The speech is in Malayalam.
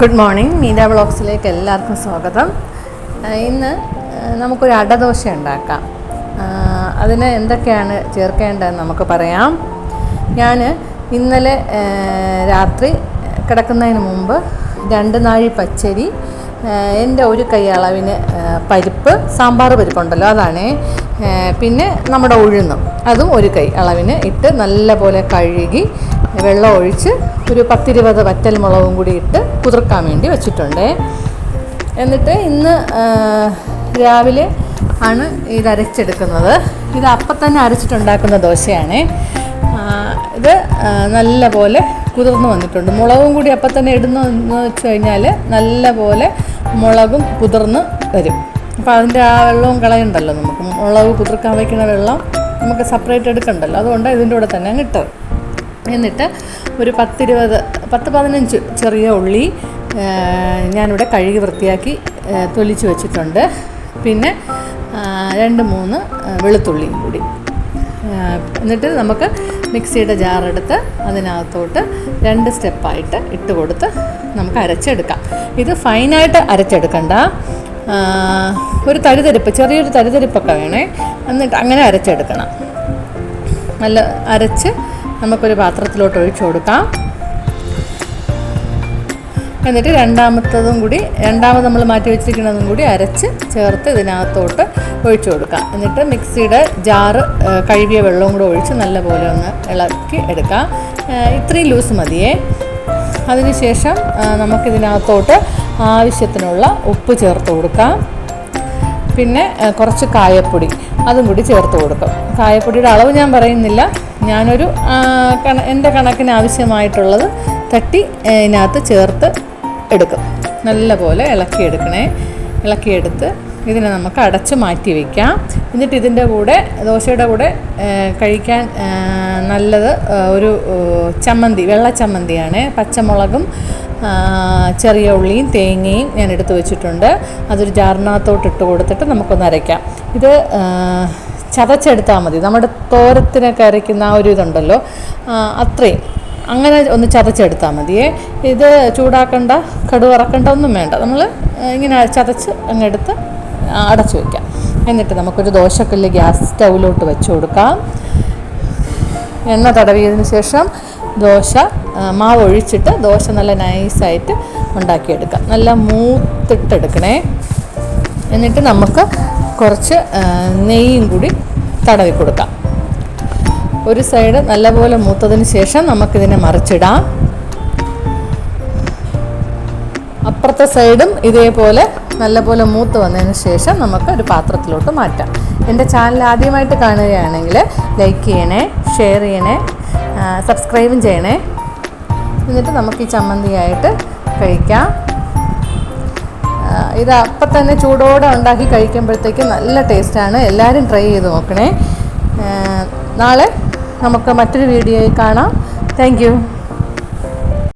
ഗുഡ് മോർണിംഗ് മീര ബ്ലോഗ്സിലേക്ക് എല്ലാവർക്കും സ്വാഗതം. ഇന്ന് നമുക്കൊരു അടദോശ ഉണ്ടാക്കാം. അതിന് എന്തൊക്കെയാണ് ചേർക്കേണ്ടതെന്ന് നമുക്ക് പറയാം. ഞാൻ ഇന്നലെ രാത്രി കിടക്കുന്നതിന് മുമ്പ് രണ്ട് നാഴി പച്ചരി എന്റെ ഒരു കൈ അളവിന് പരിപ്പ് സാമ്പാർ പരിപ്പുണ്ടല്ലോ അതാണ്. പിന്നെ നമ്മുടെ ഉഴുന്നും അതും ഒരു കൈ അളവിന് ഇട്ട് നല്ലപോലെ കഴുകി വെള്ളം ഒഴിച്ച് ഒരു പത്തിരുപത് വറ്റൽ മുളകും കൂടി ഇട്ട് കുതിർക്കാൻ വേണ്ടി വെച്ചിട്ടുണ്ട്. എന്നിട്ട് ഇന്ന് രാവിലെ ആണ് ഇത് അരച്ചെടുക്കുന്നത്. ഇത് അപ്പം തന്നെ അരച്ചിട്ടുണ്ടാക്കുന്ന ദോശയാണ്. ഇത് നല്ല പോലെ കുതിർന്ന് വന്നിട്ടുണ്ട്. മുളകും കൂടി അപ്പം തന്നെ ഇടുന്നു എന്ന് വെച്ച് കഴിഞ്ഞാൽ നല്ല പോലെ മുളകും കുതിർന്ന് വരും. അപ്പോൾ അതിന്റെ ആ വെള്ളവും കളയണ്ടല്ലോ നമുക്ക്. മുളക് കുതിർക്കാൻ വയ്ക്കുന്ന വെള്ളം നമുക്ക് സെപ്പറേറ്റ് എടുക്കണ്ടല്ലോ. അതുകൊണ്ട് ഇതിന്റെ കൂടെ തന്നെ ഇട്ടത് എന്നിട്ട് ഒരു പത്തിരുപത് പത്ത് പതിനഞ്ച് ചെറിയ ഉള്ളി ഞാനിവിടെ കഴുകി വൃത്തിയാക്കി തൊലിച്ച് വെച്ചിട്ടുണ്ട്. പിന്നെ രണ്ട് മൂന്ന് വെളുത്തുള്ളിയും കൂടി. എന്നിട്ട് നമുക്ക് മിക്സിയുടെ ജാറെടുത്ത് അതിനകത്തോട്ട് രണ്ട് സ്റ്റെപ്പായിട്ട് ഇട്ട് കൊടുത്ത് നമുക്ക് അരച്ചെടുക്കാം. ഇത് ഫൈനായിട്ട് അരച്ചെടുക്കണ്ട. ഒരു തരിതരിപ്പ് ചെറിയൊരു തരിതരിപ്പൊക്കെ വേണേ. എന്നിട്ട് അങ്ങനെ അരച്ചെടുക്കണം. നല്ല അരച്ച് നമുക്കൊരു പാത്രത്തിലോട്ട് ഒഴിച്ചു കൊടുക്കാം. എന്നിട്ട് രണ്ടാമത്തതും കൂടി രണ്ടാമത് നമ്മൾ മാറ്റി വെച്ചിരിക്കുന്നതും കൂടി അരച്ച് ചേർത്ത് ഇതിനകത്തോട്ട് ഒഴിച്ചു കൊടുക്കാം. എന്നിട്ട് മിക്സിയുടെ ജാറ് കഴുകിയ വെള്ളവും കൂടെ ഒഴിച്ച് നല്ലപോലെ ഒന്ന് ഇളക്കി എടുക്കാം. ഇത്രയും ലൂസ് മതിയേ. അതിനുശേഷം നമുക്കിതിനകത്തോട്ട് ആവശ്യത്തിനുള്ള ഉപ്പ് ചേർത്ത് കൊടുക്കാം. പിന്നെ കുറച്ച് കായപ്പൊടി അതും കൂടി ചേർത്ത് കൊടുക്കും. കായപ്പൊടിയുടെ അളവ് ഞാൻ പറയുന്നില്ല. ഞാനൊരു കണ എന്റെ കണക്കിന് ആവശ്യമായിട്ടുള്ളത് തട്ടി ഇതിനകത്ത് ചേർത്ത് എടുക്കും. നല്ല പോലെ ഇളക്കിയെടുക്കണേ. ഇളക്കിയെടുത്ത് ഇതിനെ നമുക്ക് അടച്ച് മാറ്റി വയ്ക്കാം എന്നിട്ട് ഇതിന്റെ കൂടെ ദോശയുടെ കൂടെ കഴിക്കാൻ നല്ലത് ഒരു ചമ്മന്തി വെള്ള ചമ്മന്തിയാണ്. പച്ചമുളകും ചെറിയ ഉള്ളിയും തേങ്ങയും ഞാൻ എടുത്ത് വെച്ചിട്ടുണ്ട്. അതൊരു ജാറിനകത്തോട്ട് ഇട്ട് കൊടുത്തിട്ട് നമുക്കൊന്ന് അരയ്ക്കാം. ഇത് ചതച്ചെടുത്താൽ മതി. നമ്മുടെ തോരത്തിനൊക്കെ അരയ്ക്കുന്ന ആ ഒരു ഇതുണ്ടല്ലോ. അത്രയും. അങ്ങനെ ഒന്ന് ചതച്ചെടുത്താൽ മതിയേ. ഇത് ചൂടാക്കണ്ട കടുവറക്കണ്ട ഒന്നും വേണ്ട. നമ്മൾ ഇങ്ങനെ ചതച്ച് അങ്ങെടുത്ത് അടച്ചു വയ്ക്കാം എന്നിട്ട് നമുക്കൊരു ദോശക്കല്ല് ഗ്യാസ് സ്റ്റൗവിലോട്ട് വെച്ച് കൊടുക്കാം. എണ്ണ തടവിയതിന് ശേഷം ദോശ മാവ് ഒഴിച്ചിട്ട് ദോശ നല്ല നൈസായിട്ട് ഉണ്ടാക്കിയെടുക്കാം. നല്ല മൂത്തിട്ടെടുക്കണേ. എന്നിട്ട് നമുക്ക് കുറച്ച് നെയ്യും കൂടി തടവി കൊടുക്കാം. ഒരു സൈഡ് നല്ലപോലെ മൂത്തതിന് ശേഷം നമുക്കിതിനെ മറിച്ചിടാം. അപ്പുറത്തെ സൈഡും ഇതേപോലെ നല്ലപോലെ മൂത്ത് വന്നതിന് ശേഷം നമുക്ക് ഒരു പാത്രത്തിലോട്ട് മാറ്റാം. എന്റെ ചാനൽ ആദ്യമായിട്ട് കാണുകയാണെങ്കിൽ ലൈക്ക് ചെയ്യണേ ഷെയർ ചെയ്യണേ സബ്സ്ക്രൈബും ചെയ്യണേ. എന്നിട്ട് നമുക്ക് ഈ ചമ്മന്തിയായിട്ട് കഴിക്കാം. ഇത് അപ്പം തന്നെ ചൂടോടെ ഉണ്ടാക്കി കഴിക്കുമ്പോഴത്തേക്ക് നല്ല ടേസ്റ്റാണ്. എല്ലാവരും ട്രൈ ചെയ്ത് നോക്കണേ. നാളെ നമുക്ക് മറ്റൊരു വീഡിയോയിൽ കാണാം. താങ്ക്